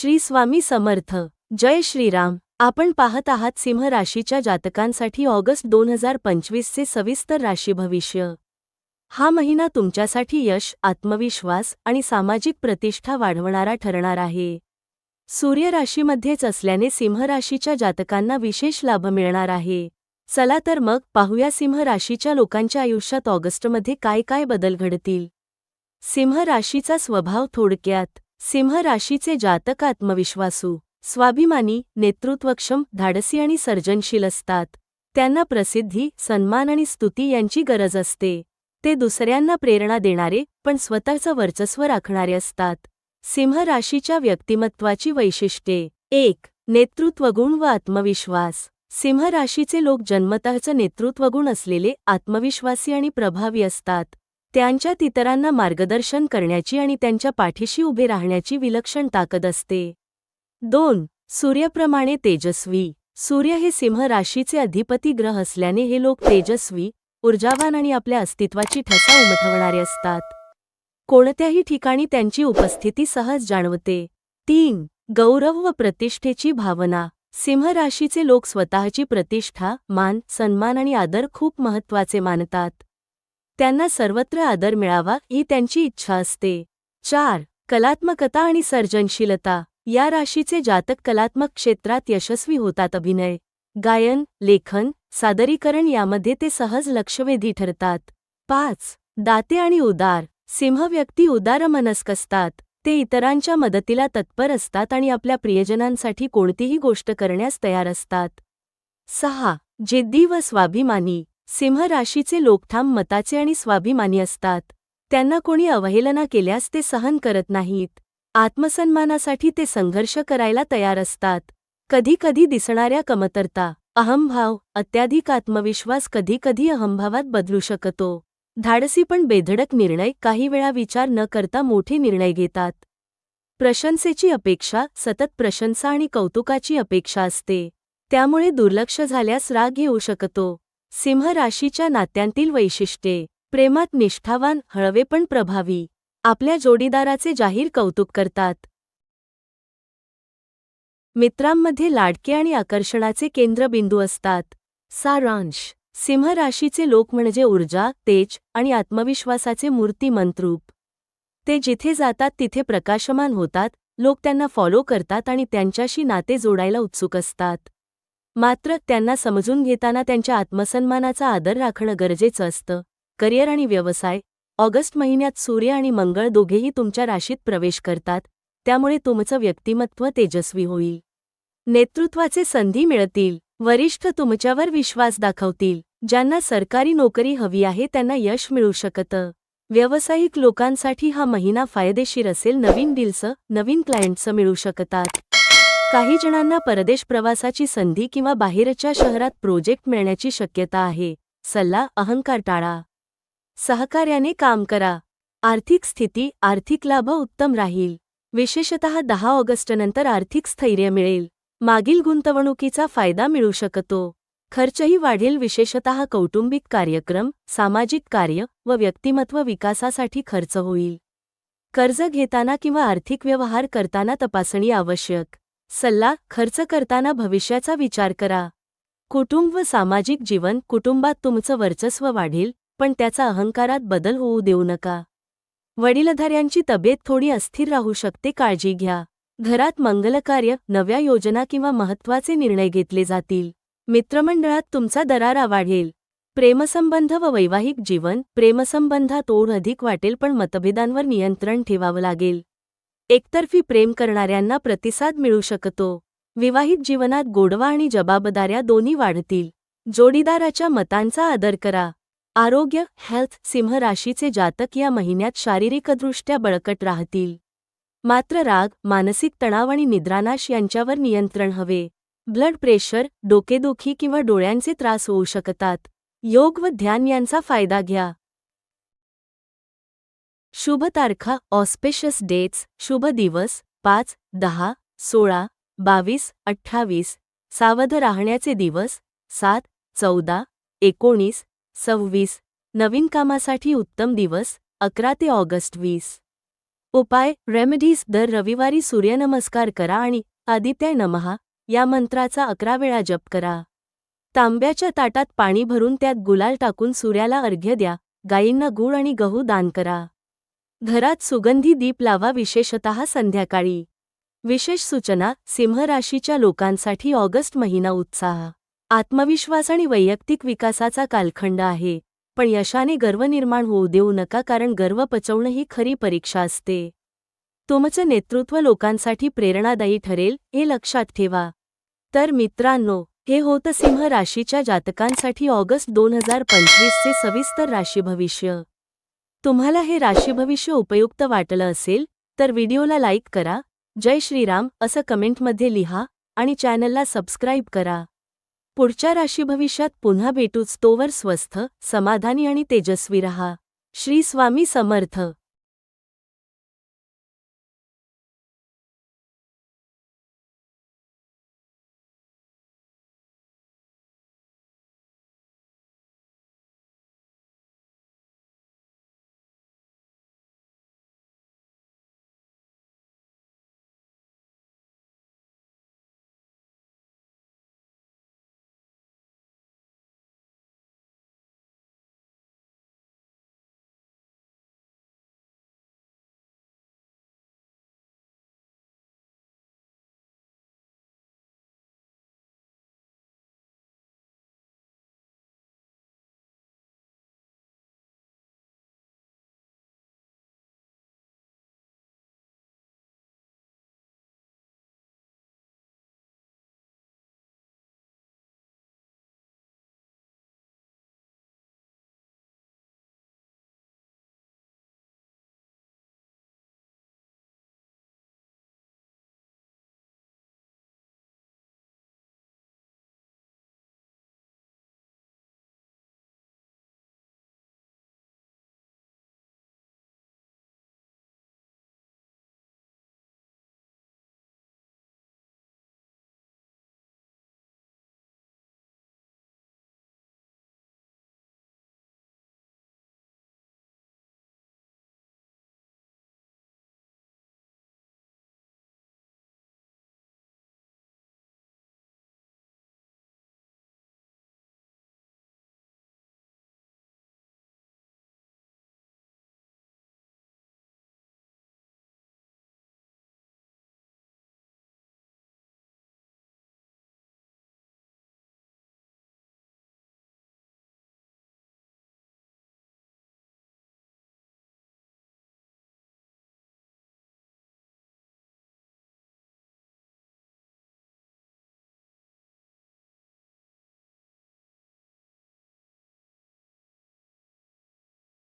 श्री स्वामी समर्थ. जय श्रीराम. आपण पाहत आहात सिंह राशीच्या जातकांसाठी ऑगस्ट दोन हजार पंचवीसचे सविस्तर राशी भविष्य. हा महिना तुमच्यासाठी यश आत्मविश्वास आणि सामाजिक प्रतिष्ठा वाढवणारा ठरणार आहे. सूर्य राशीमध्येच असल्याने सिंह राशीच्या जातकांना विशेष लाभ मिळणार आहे. चला तर मग पाहूया सिंह राशीच्या लोकांच्या आयुष्यात ऑगस्टमध्ये काय काय बदल घडतील. सिंह राशीचा स्वभाव थोडक्यात. सिंह राशीचे जातक आत्मविश्वासू स्वाभिमानी नेतृत्वक्षम धाडसी आणि सर्जनशील असतात. त्यांना प्रसिद्धी सन्मान आणि स्तुती यांची गरज असते. ते दुसऱ्यांना प्रेरणा देणारे पण स्वतःचं वर्चस्व राखणारे असतात. सिंह राशीच्या व्यक्तिमत्वाची वैशिष्ट्ये. एक नेतृत्वगुण व आत्मविश्वास. सिंह राशीचे लोक जन्मतःचं नेतृत्वगुण असलेले आत्मविश्वासी आणि प्रभावी असतात. त्यांच्यात इतरांना मार्गदर्शन करण्याची आणि त्यांच्या पाठीशी उभे राहण्याची विलक्षण ताकद असते. दोन सूर्यप्रमाणे तेजस्वी. सूर्य हे सिंह राशीचे अधिपती ग्रह असल्याने हे लोक तेजस्वी ऊर्जावान आणि आपल्या अस्तित्वाची ठसा उमटवणारे असतात. कोणत्याही ठिकाणी त्यांची उपस्थिती सहज जाणवते. तीन गौरव व प्रतिष्ठेची भावना. सिंह राशीचे लोक स्वतःची प्रतिष्ठा मान सन्मान आणि आदर खूप महत्त्वाचे मानतात. त्यांना सर्वत्र आदर मिळावा ही त्यांची इच्छा असते. चार कलात्मकता आणि सर्जनशीलता. या राशीचे जातक कलात्मक क्षेत्रात यशस्वी होतात. अभिनय गायन लेखन सादरीकरण यामध्ये ते सहज लक्षवेधी ठरतात. पाच दाते आणि उदार. सिंह व्यक्ती उदार मनस्क असतात. ते इतरांच्या मदतीला तत्पर असतात आणि आपल्या प्रियजनांसाठी कोणतीही गोष्ट करण्यास तयार असतात. सहा जिद्दी व स्वाभिमानी. सिंह राशीचे लोकठाम मताचे आणि स्वाभिमानी असतात. त्यांना कोणी अवहेलना केल्यास ते सहन करत नाहीत. आत्मसन्मानासाठी ते संघर्ष करायला तयार असतात. कधीकधी दिसणाऱ्या कमतरता अहंभाव अत्याधिक आत्मविश्वास कधीकधी अहंभावात बदलू शकतो. धाडसी पण बेधडक निर्णय काही वेळा विचार न करता मोठे निर्णय घेतात. प्रशंसेची अपेक्षा सतत प्रशंसा आणि कौतुकाची अपेक्षा असते. त्यामुळे दुर्लक्ष झाल्यास राग येऊ शकतो. सिंह राशीच्या नात्यांतील वैशिष्ट्ये. प्रेमात निष्ठावान हळवे पण प्रभावी. आपल्या जोडीदाराचे जाहीर कौतुक करतात. मित्रांमध्ये लाडके आणि आकर्षणाचे केंद्रबिंदू असतात. सारांश. सिंह राशीचे लोक म्हणजे ऊर्जा तेज आणि आत्मविश्वासाचे मूर्तिमंतरूप ते जिथे जातात तिथे प्रकाशमान होतात लोक त्यांना फॉलो करतात आणि त्यांच्याशी नाते जोडायला उत्सुक असतात. मात्र त्यांना समजून घेताना त्यांच्या आत्मसन्मानाचा आदर राखणं गरजेचं असतं. करिअर आणि व्यवसाय ऑगस्ट महिन्यात सूर्य आणि मंगळ दोघेही तुमच्या राशीत प्रवेश करतात त्यामुळे तुमचं व्यक्तिमत्व तेजस्वी होईल. नेतृत्वाचे संधी मिळतील वरिष्ठ तुमच्यावर विश्वास दाखवतील ज्यांना सरकारी नोकरी हवी आहे त्यांना यश मिळू शकतं. व्यावसायिक लोकांसाठी हा महिना फायदेशीर असेल नवीन डील्स नवीन क्लायंट्स मिळू शकतात. काही जणांना परदेश प्रवासाची संधी किंवा बाहेरच्या शहरात प्रोजेक्ट मिळण्याची शक्यता आहे. सल्ला अहंकार टाळा. सहकार्याने काम करा. आर्थिक स्थिती आर्थिक लाभ उत्तम राहील. विशेषतः दहा ऑगस्टनंतर आर्थिक स्थैर्य मिळेल. मागील गुंतवणुकीचा फायदा मिळू शकतो. खर्चही वाढेल. विशेषतः कौटुंबिक कार्यक्रम सामाजिक कार्य व व्यक्तिमत्व विकासासाठी खर्च होईल. कर्ज घेताना किंवा आर्थिक व्यवहार करताना तपासणी आवश्यक. सल्ला खर्च करताना भविष्याचा विचार करा. कुटुंब व सामाजिक जीवन कुटुंबात तुमचं वर्चस्व वाढेल पण त्याचा अहंकारात बदल होऊ देऊ नका. वडीलधाऱ्यांची तब्येत थोडी अस्थिर राहू शकते काळजी घ्या. घरात मंगलकार्य नव्या योजना किंवा महत्त्वाचे निर्णय घेतले जातील. मित्रमंडळात तुमचा दरारा वाढेल. प्रेमसंबंध व वैवाहिक जीवन प्रेमसंबंधात ओढ अधिक वाटेल पण मतभेदांवर नियंत्रण ठेवावं लागेल. एकतर्फी प्रेम करणाऱ्यांना प्रतिसाद मिळू शकतो. विवाहित जीवनात गोडवा आणि जबाबदाऱ्या दोन्ही वाढतील. जोडीदाराच्या मतांचा आदर करा. आरोग्य हेल्थ सिंह राशीचे जातक या महिन्यात शारीरिकदृष्ट्या बळकट राहतील. मात्र राग मानसिक तणाव आणि निद्रानाश यांच्यावर नियंत्रण हवे. ब्लड प्रेशर डोकेदुखी किंवा डोळ्यांचे त्रास होऊ शकतात. योग व ध्यान यांचा फायदा घ्या. शुभ तारखा ऑस्पेशस डेट्स शुभ दिवस पाच दहा सोळा बावीस अठ्ठावीस सावध राहण्याचे दिवस सात चौदा एकोणीस सव्वीस नवीन कामासाठी उत्तम दिवस अकरा ते ऑगस्ट वीस. उपाय रेमेडीज दर रविवारी सूर्यनमस्कार करा आणि आदित्य नमहा या मंत्राचा अकरा वेळा जप करा. तांब्याच्या ताटात पाणी भरून त्यात गुलाल टाकून सूर्याला अर्घ्य द्या गायींना गूळ आणि गहू दान करा. घरात सुगंधी दीप लावा विशेषतः संध्याकाळी. विशेष सूचना सिंह राशीच्या लोकांसाठी ऑगस्ट महिना उत्साह. आत्मविश्वास आणि वैयक्तिक विकासाचा कालखंड आहे. पण यशाने गर्व निर्माण होऊ देऊ नका कारण गर्व पचवणं ही खरी परीक्षा असते. तुमचं नेतृत्व लोकांसाठी प्रेरणादायी ठरेल हे लक्षात ठेवा. तर मित्रांनो हे होतं सिंह राशीच्या जातकांसाठी ऑगस्ट दोन हजार पंचवीसचे सविस्तर राशी भविष्य तुम्हाला हे राशी भविष्य उपयुक्त वाटलं असेल तर व्हिडिओला लाईक करा जय श्रीराम असं कमेंटमध्ये लिहा आणि चॅनलला सबस्क्राईब करा. पुढच्या राशी भविष्यात पुन्हा भेटूच तोवर स्वस्थ समाधानी आणि तेजस्वी रहा. श्री स्वामी समर्थ.